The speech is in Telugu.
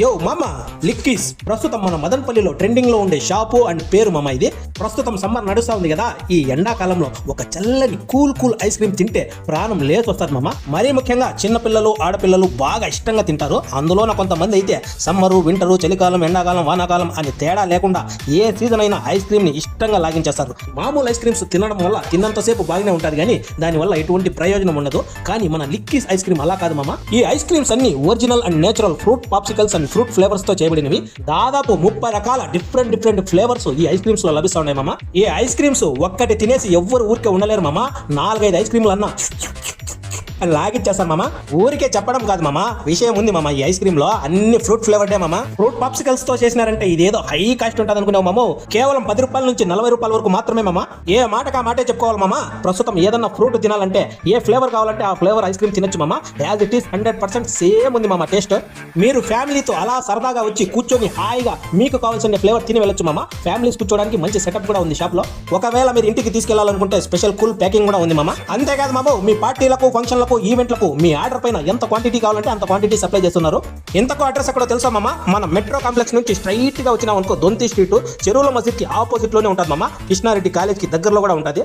యో మామ లిక్కీస్ ప్రస్తుతం మన మదన్పల్లిలో ట్రెండింగ్లో ఉండే షాపు అండ్ పేరు మామ ఇది. ప్రస్తుతం సమ్మర్ నడుస్తా ఉంది కదా ఈ ఎండాకాలంలో ఒక చల్లని కూల్ కూల్ ఐస్ క్రీమ్ తింటే ప్రాణం లేచి వస్తారు మామ. మరీ ముఖ్యంగా చిన్నపిల్లలు ఆడపిల్లలు బాగా ఇష్టంగా తింటారు. అందులోన కొంతమంది అయితే సమ్మరు వింటరు చలికాలం ఎండాకాలం వానాకాలం అని తేడా లేకుండా ఏ సీజన్ అయినా ఐస్ క్రీమ్ని ఇష్టంగా లాగించేస్తారు. మామూలు ఐస్ క్రీమ్స్ తినడం వల్ల తిన్నంతసేపు బాగానే ఉంటుంది కానీ దానివల్ల ఎటువంటి ప్రయోజనం ఉండదు. కానీ మన లిక్కీస్ ఐస్ క్రీమ్ అలా కాదు మామ. ఈ ఐస్ క్రీమ్స్ అన్ని original and natural fruit popsicles and fruit ఫ్లేవర్స్తో చేయబడినవి. దాదాపు ముప్పై రకాల డిఫరెంట్ డిఫరెంట్ ఫ్లేవర్స్ ఈ ఐస్ క్రీమ్స్లో లభిస్తాయి. ఉన్నాయి మామ? ఈ ఐస్ క్రీమ్స్ ఒక్కటి తినేసి ఎవ్వరు ఊరికే ఉండలేరు మామ? నాలుగైదు ఐస్ క్రీమ్లు అన్నా. అని లాగిచ్చేస్తాను మామ. ఊరికే చెప్పడం కాదు మామ. విషయం ఉంది మామ ఈ ఐస్ క్రీమ్లో అన్ని ఫ్రూట్ ఫ్లేవర్డే మామ. ఫ్రూట్ పాప్సికల్స్తో చేసినారంటే ఇదేదో హై కాస్ట్ ఉంటుంది అనుకున్నావు మామ. కేవలం పది రూపాయల నుంచి నలభై రూపాయల వరకు మాత్రమే మామ. ఏ మాటకు ఆ మాటే చెప్పుకోవాలి మామ. ప్రస్తుతం ఏదన్నా ఫ్రూట్ తినాలంటే ఏ ఫ్లేవర్ కావాలంటే ఆ ఫ్లేవర్ ఐస్ క్రీమ్ తినొచ్చు మామ. As it is hundred percent same ఉంది మామ టేస్ట్. మీరు ఫ్యామిలీతో అలా సరదాగా వచ్చి కూర్చొని హాయిగా మీకు కావాల్సిన ఫ్లేవర్ తిని వెళ్ళొచ్చు మామ. ఫ్యామిలీస్ కూర్చోడానికి మంచి సెటప్ కూడా ఉంది షాప్లో ఒకవేళ మీరు ఇంటికి తీసుకెళ్ళాలనుకుంటే స్పెషల్ కూల్ ప్యాకింగ్ కూడా ఉంది మామ. అంతేకాదు మామ మీ పార్టీలకు ఫంక్షన్లకు ఈవెంట్లకు మీ ఆర్డర్ పైన ఎంత క్వాంటిటీ కావాలంటే అంత క్వాంటిటీ సప్లై చేస్తున్నారు? ఇంతకు అడ్రస్ ఎక్కడో తెలుసా మామ? మన మెట్రో కాంప్లెక్స్ నుంచి స్ట్రైట్గా వచ్చిన అనుకో దొంతి స్ట్రీట్ చెరువుల మసీద్కి ఆపోజిట్లోనే ఉంటుంది మామ. కృష్ణారెడ్డి కాలేజ్కి దగ్గరలో కూడా ఉంటుంది.